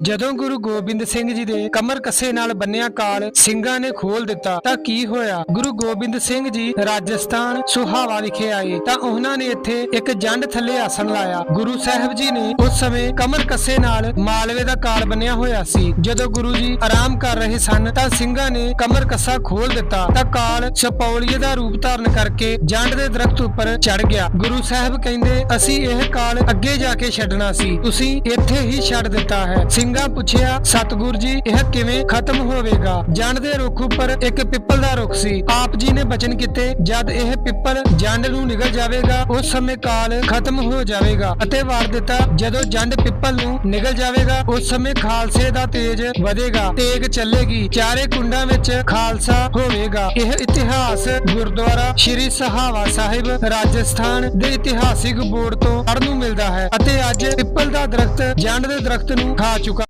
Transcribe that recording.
ਜਦੋਂ ਗੁਰੂ ਗੋਬਿੰਦ ਸਿੰਘ ਜੀ ਦੇ ਕਮਰ ਕੱਸੇ ਨਾਲ ਬੰਨਿਆ ਕਾਲ ਸਿੰਘਾਂ ਨੇ ਖੋਲ ਦਿੱਤਾ, ਤਾਂ ਕੀ ਹੋਇਆ? ਗੁਰੂ ਗੋਬਿੰਦ ਸਿੰਘ ਜੀ ਰਾਜਸਥਾਨ ਸੁਹਾਵਾ ਵਿਖੇ ਆਏ, ਤਾਂ ਉਹਨਾਂ ਨੇ ਇੱਥੇ ਇੱਕ ਜੰਡ ਥੱਲੇ ਆਸਣ ਲਾਇਆ। ਗੁਰੂ ਸਾਹਿਬ ਜੀ ਨੇ ਉਸ ਸਮੇਂ ਕਮਰ ਕੱਸੇ ਨਾਲ ਮਾਲਵੇ ਦਾ ਕਾਲ ਬੰਨਿਆ ਹੋਇਆ ਸੀ। ਜਦੋਂ ਗੁਰੂ ਜੀ ਆਰਾਮ ਕਰ ਰਹੇ ਸਨ, ਤਾਂ ਸਿੰਘਾਂ ਨੇ ਕਮਰ ਕੱਸਾ ਖੋਲ ਦਿੱਤਾ, ਤਾਂ ਕਾਲ ਸਪੌਲੀਏ ਦਾ ਰੂਪ ਧਾਰਨ ਕਰਕੇ ਜੰਡ ਦੇ ਦਰਖਤ ਉੱਪਰ ਚੜ ਗਿਆ। ਗੁਰੂ ਸਾਹਿਬ ਕਹਿੰਦੇ, ਅਸੀਂ ਇਹ ਕਾਲ ਅੱਗੇ ਜਾ ਕੇ ਛੱਡਣਾ ਸੀ, ਤੁਸੀਂ ਇੱਥੇ ਹੀ ਛੱਡ ਦਿੱਤਾ ਹੈ। ਸਿੰਘਾਂ ਪੁੱਛਿਆ, ਸਤਿਗੁਰ ਜੀ, ਇਹ ਕਿਵੇਂ ਖਤਮ ਹੋਵੇਗਾ? ਜੰਡ ਦੇ ਰੁੱਖ ਉੱਪਰ ਇੱਕ ਪਿੱਪਲ ਦਾ ਰੁੱਖ ਸੀ। ਆਪ ਜੀ ਨੇ ਬਚਨ ਕੀਤੇ, ਜਦ ਇਹ ਪਿੱਪਲ ਜੰਡ ਨੂੰ ਨਿਗਲ ਜਾਵੇਗਾ, ਉਸ ਸਮੇਂ ਕਾਲ ਖਤਮ ਹੋ ਜਾਵੇਗਾ ਅਤੇ ਵਾਰ ਦਿੱਤਾ, ਜਦੋਂ ਜੰਡ ਪਿੱਪਲ ਨੂੰ ਨਿਗਲ ਜਾਵੇਗਾ, ਉਸ ਸਮੇਂ ਖਾਲਸੇ ਦਾ ਤੇਜ ਵਧੇਗਾ, ਤੇਗ ਚੱਲੇਗੀ, ਚਾਰੇ ਕੁੰਡਾਂ ਵਿੱਚ ਖਾਲਸਾ ਹੋਵੇਗਾ। ਇਹ ਇਤਿਹਾਸ ਗੁਰਦੁਆਰਾ ਸ਼੍ਰੀ ਸਹਾਵਾ ਸਾਹਿਬ ਰਾਜਸਥਾਨ ਦੇ ਇਤਿਹਾਸਿਕ ਬੋਰਡ ਤੋਂ ਪੜ੍ਹਨ ਨੂੰ ਮਿਲਦਾ ਹੈ ਅਤੇ ਅੱਜ ਪਿੱਪਲ ਦਾ ਦਰਖਤ ਜੰਡ ਦੇ ਦਰਖਤ ਨੂੰ ਖਾ ਚੁੱਕਾ